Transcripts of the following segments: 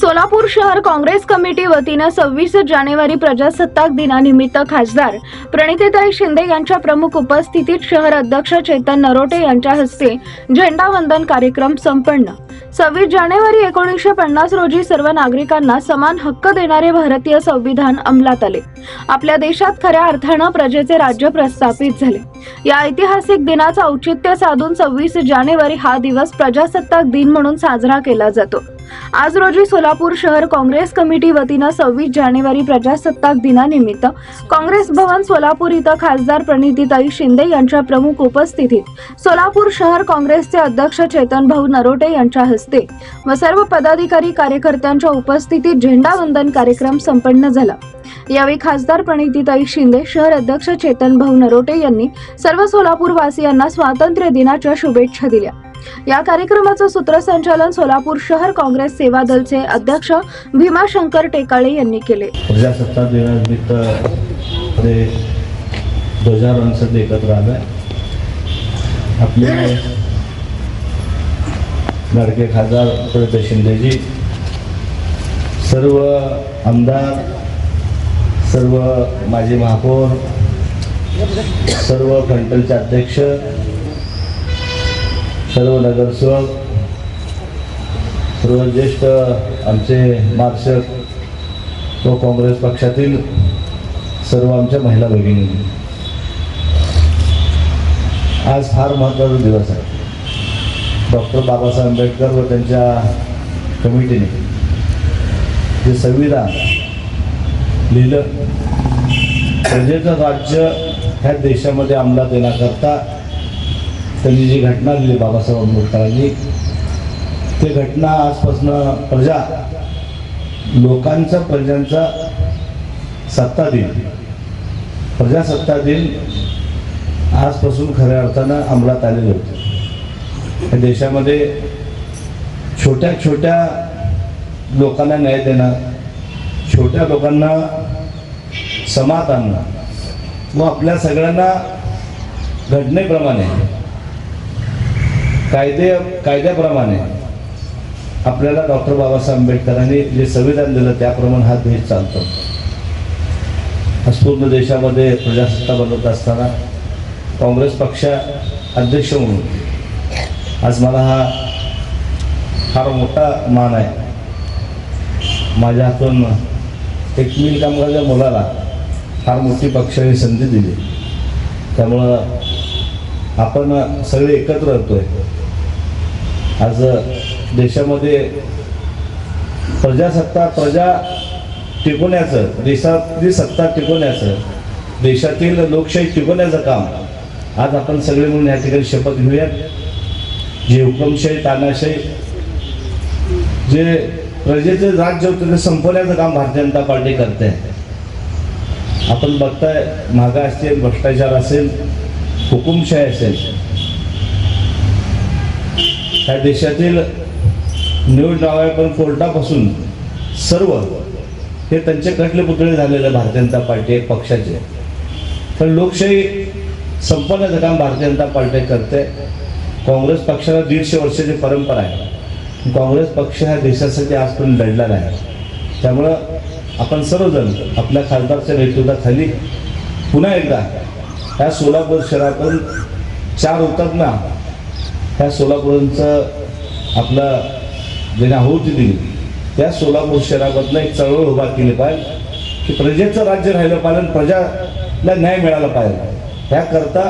सोलापूर शहर काँग्रेस कमिटी वतीनं सव्वीस जानेवारी प्रजासत्ताक दिनानिमित्त खासदार प्रणितीताई शिंदे यांच्या प्रमुख उपस्थितीत शहर अध्यक्ष चेतन नरोटे यांच्या हस्ते झेंडावंदन कार्यक्रम संपन्न. सव्वीस जानेवारी एकोणीसशे पन्नास रोजी सर्व नागरिकांना समान हक्क देणारे भारतीय संविधान अंमलात आले. आपल्या देशात खऱ्या अर्थानं प्रजेचे राज्य प्रस्थापित झाले. या ऐतिहासिक दिनाचं औचित्य साधून सव्वीस जानेवारी हा दिवस प्रजासत्ताक दिन म्हणून साजरा केला जातो. आज रोजी सोलापूर शहर काँग्रेस कमिटी वतीनं सव्वीस जानेवारी प्रजासत्ताक दिनानिमित्त काँग्रेस भवन सोलापूर इथं खासदार प्रणितीताई शिंदे यांच्या प्रमुख उपस्थितीत सोलापूर शहर काँग्रेसचे अध्यक्ष चेतन भाऊ नरोटे यांच्या हस्ते व सर्व पदाधिकारी कार्यकर्त्यांच्या उपस्थितीत झेंडावंदन कार्यक्रम संपन्न झाला. यावेळी खासदार प्रणितीताई शिंदे शहर अध्यक्ष चेतन भाऊ नरोटे यांनी सर्व सोलापूरवासियांना स्वातंत्र्य दिनाच्या शुभेच्छा दिल्या. या कार्यक्रमाचं सूत्रसंचालन सोलापूर शहर काँग्रेस सेवा दलचे अध्यक्ष भीमाशंकर टेकाळे यांनी केले. प्रजासत्ताक दिनानिमित्त ध्वजारोहण एकत्र आलं आपले लाडके खासदार प्रणित शिंदेजी सर्व आमदार सर्व माजी महापौर सर्व कंट्रीचे अध्यक्ष सर्व नगरसेवक सर्व ज्येष्ठ आमचे मार्गदर्शक व काँग्रेस पक्षातील सर्व आमच्या महिला भगिनी. आज फार महत्त्वाचा दिवस आहे. डॉक्टर बाबासाहेब आंबेडकर व त्यांच्या कमिटीने जे संविधान लिहिलं प्रजेचं राज्य ह्या देशामध्ये अंमलात येण्याकरता त्यांनी जी घटना दिली बाबासाहेब आंबेडकरांनी ते घटना आजपासून प्रजा लोकांचा प्रजांचा सत्ता दिन प्रजासत्ता दिन आजपासून खऱ्या अर्थानं अंमलात आलेले होते. या देशामध्ये छोट्या छोट्या लोकांना न्याय देणं छोट्या लोकांना समात आणणं व आपल्या सगळ्यांना घटनेप्रमाणे कायदे कायद्याप्रमाणे आपल्याला डॉक्टर बाबासाहेब आंबेडकरांनी जे संविधान दिलं त्याप्रमाणे हा देश चालतो. पूर्ण देशामध्ये प्रजासत्ता बनवत असताना काँग्रेस पक्ष अध्यक्ष म्हणून आज मला हा फार मोठा मान आहे. माझ्या हातून एक मिल कामगारच्या मुलाला फार मोठी पक्षाने संधी दिली. त्यामुळं आपण सगळे एकत्र होतोय. आज देशामध्ये प्रजासत्ता प्रजा टिकवण्याचं देशातली सत्ता टिकवण्याचं देशातील लोकशाही टिकवण्याचं काम आज आपण सगळे म्हणून या ठिकाणी शपथ घेऊयात. जे हुकमशाही तानाशाही जे प्रजेचे राज्य होतं ते संपवण्याचं काम भारतीय जनता पार्टी करते. आपण बघताय महागा असेल भ्रष्टाचार असेल हुकुमशाही असेल ह्या देशातील न्यूज पण कोर्टापासून सर्व हे त्यांचे कटले पुतळे झालेले भारतीय जनता पार्टी पक्षाचे. पण लोकशाही संपवण्याचं काम भारतीय जनता पार्टी करते. काँग्रेस पक्षाला दीडशे वर्षाची परंपरा आहे. काँग्रेस पक्ष हा देशासाठी आजपर्यंत लढलेला आहे. त्यामुळं आपण सर्वजण आपल्या खासदारच्या नेतृत्वाखाली पुन्हा एकदा ह्या सोलापूर शहरातून चार हुतात्मा ह्या सोलापूरचं आपलं ज्याने आहुती दिली त्या सोलापूर शहरामधनं एक चळवळ उभा केली पाहिजे की प्रजेचं राज्य राहिलं पाहिजे आणि प्रजाला न्याय मिळाला पाहिजे. ह्याकरता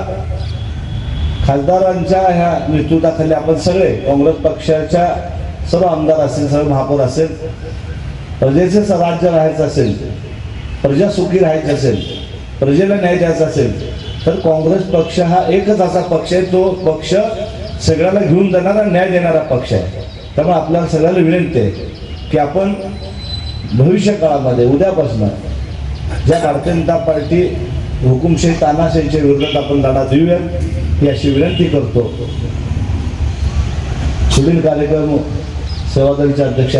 खासदारांच्या ह्या नेतृत्वाखाली आपण सगळे काँग्रेस पक्षाच्या सर्व आमदार असेल सर्व महापौर असेल प्रजेचं राज्य राहायचं असेल प्रजा सुखी राहायची असेल प्रजेला न्याय द्यायचा असेल तर काँग्रेस पक्ष हा एकच असा पक्ष आहे तो पक्ष सगळ्याला घेऊन जाणारा न्याय देणारा पक्ष आहे. त्यामुळे आपल्याला सगळ्याला विनंती आहे की आपण भविष्य काळामध्ये उद्यापासून ज्या भारतीय जनता पार्टी हुकुमशाही तानाशाहीच्या विरोधात आपण लढा देऊया. ही अशी विनंती करतो. सुनील कार्यक्रम सेवादलच्या अध्यक्ष